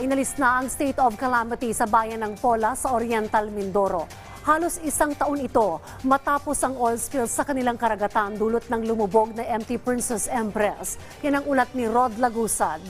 Inalis na ang state of calamity sa bayan ng Pola sa Oriental Mindoro. Halos isang taon ito matapos ang oil spill sa kanilang karagatan dulot ng lumubog na MT Princess Empress. Yan ang ulat ni Rod Lagusad.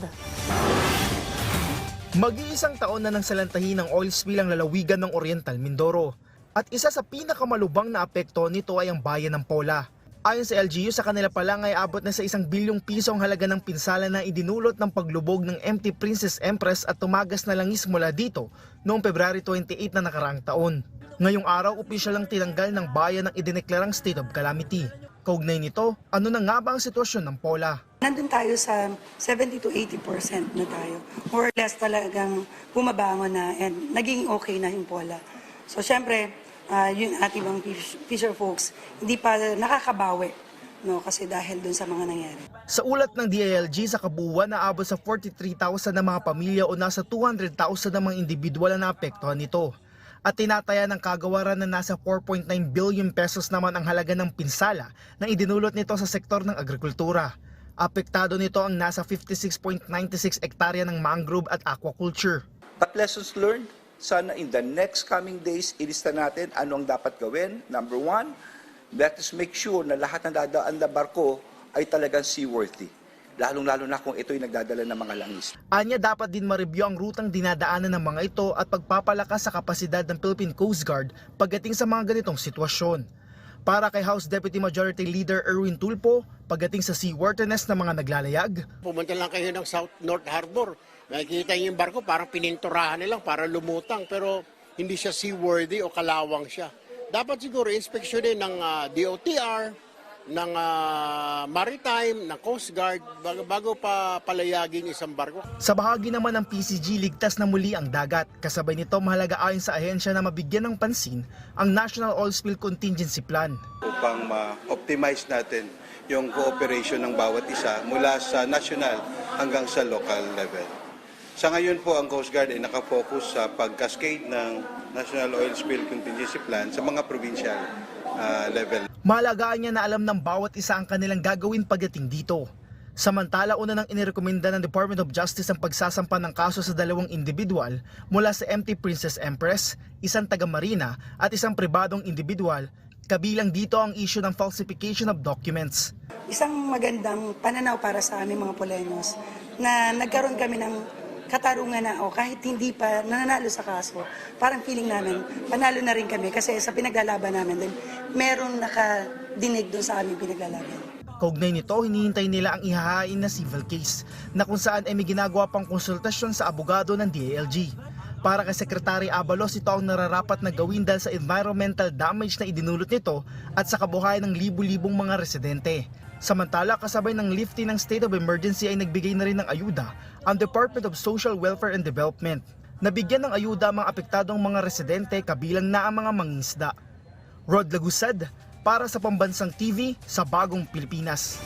Mag-iisang taon na nang salantahin ng oil spill ang lalawigan ng Oriental Mindoro. At isa sa pinakamalubang na apekto nito ay ang bayan ng Pola. Ayon sa LGU, sa kanila pa lang ay abot na sa isang bilyong piso ang halaga ng pinsala na idinulot ng paglubog ng MT Princess Empress at tumagas na langis mula dito noong February 28 na nakaraang taon. Ngayong araw, opisyal lang tinanggal ng bayan ang idineklarang state of calamity. Kaugnay nito, ano na nga ba ang sitwasyon ng Pola? Nandun tayo sa 70 to 80% na tayo. More or less talagang bumabangon na and naging okay na yung pola. So syempre, yung ating mga fish- fisher folks, hindi pa nakakabawi. No, kasi dahil dun sa mga nangyari. Sa ulat ng DILG sa kabuuan na abot sa 43,000 na mga pamilya o nasa 200,000 na mga individual na naapektuhan nito. At tinataya ng kagawaran na nasa 4.9 billion pesos naman ang halaga ng pinsala na idinulot nito sa sektor ng agrikultura. Apektado nito ang nasa 56.96 hektarya ng mangrove at aquaculture. But lessons learned, sana in the next coming days, ilista natin ano ang dapat gawin. Number one, let us make sure na lahat ng dadaan na barko ay talagang seaworthy. Lalong-lalo na kung ito'y nagdadala ng mga langis. Anya dapat din ma-review ang rutang dinadaanan ng mga ito at pagpapalakas sa kapasidad ng Philippine Coast Guard pagdating sa mga ganitong sitwasyon. Para kay House Deputy Majority Leader Erwin Tulpo, pagdating sa seaworthiness ng mga naglalayag, Pumunta lang kayo ng South North Harbor. Nakikita niyo yung barko, parang pininturahan nilang para lumutang. Pero hindi siya seaworthy o kalawang siya. Dapat siguro inspeksyonin ng ah, DOTR, ng ah, Maritime, ng Coast Guard, bago, bago pa palayagin isang barko. Sa bahagi naman ng PCG, ligtas na muli ang dagat. Kasabay nito mahalaga ayon sa ahensya na mabigyan ng pansin ang National Oil Spill Contingency Plan. upang ma-optimize natin yung cooperation ng bawat isa mula sa national hanggang sa local level. Sa ngayon po, ang Coast Guard ay nakafocus sa pag-cascade ng National Oil Spill Contingency Plan sa mga provincial ah, level. Mahalagaan niya na alam ng bawat isa ang kanilang gagawin pagdating dito. Samantala, una nang inirekomenda ng Department of Justice ang pagsasampa ng kaso sa dalawang individual mula sa MT Princess Empress, isang taga-marina at isang pribadong individual, kabilang dito ang issue ng falsification of documents. Isang magandang pananaw para sa aming mga Polenos na nagkaroon kami ng katarungan na o kahit hindi pa nananalo sa kaso, parang feeling namin panalo na rin kami kasi sa pinaglalaban namin din meron nakadinig doon sa aming pinaglalaban. Kaugnay nito, hinihintay nila ang ihahain na civil case na kung saan ay may ginagawa pang konsultasyon sa abogado ng DALG. Para kay Secretary Abalos, ito ang nararapat na gawin dahil sa environmental damage na idinulot nito at sa kabuhayan ng libu-libong mga residente. Samantala, kasabay ng lifting ng state of emergency ay nagbigay na rin ng ayuda ang Department of Social Welfare and Development. Nabigyan ng ayuda ang mga apektadong mga residente kabilang na ang mga mangingisda. Rod Lagusad para sa Pambansang TV sa Bagong Pilipinas.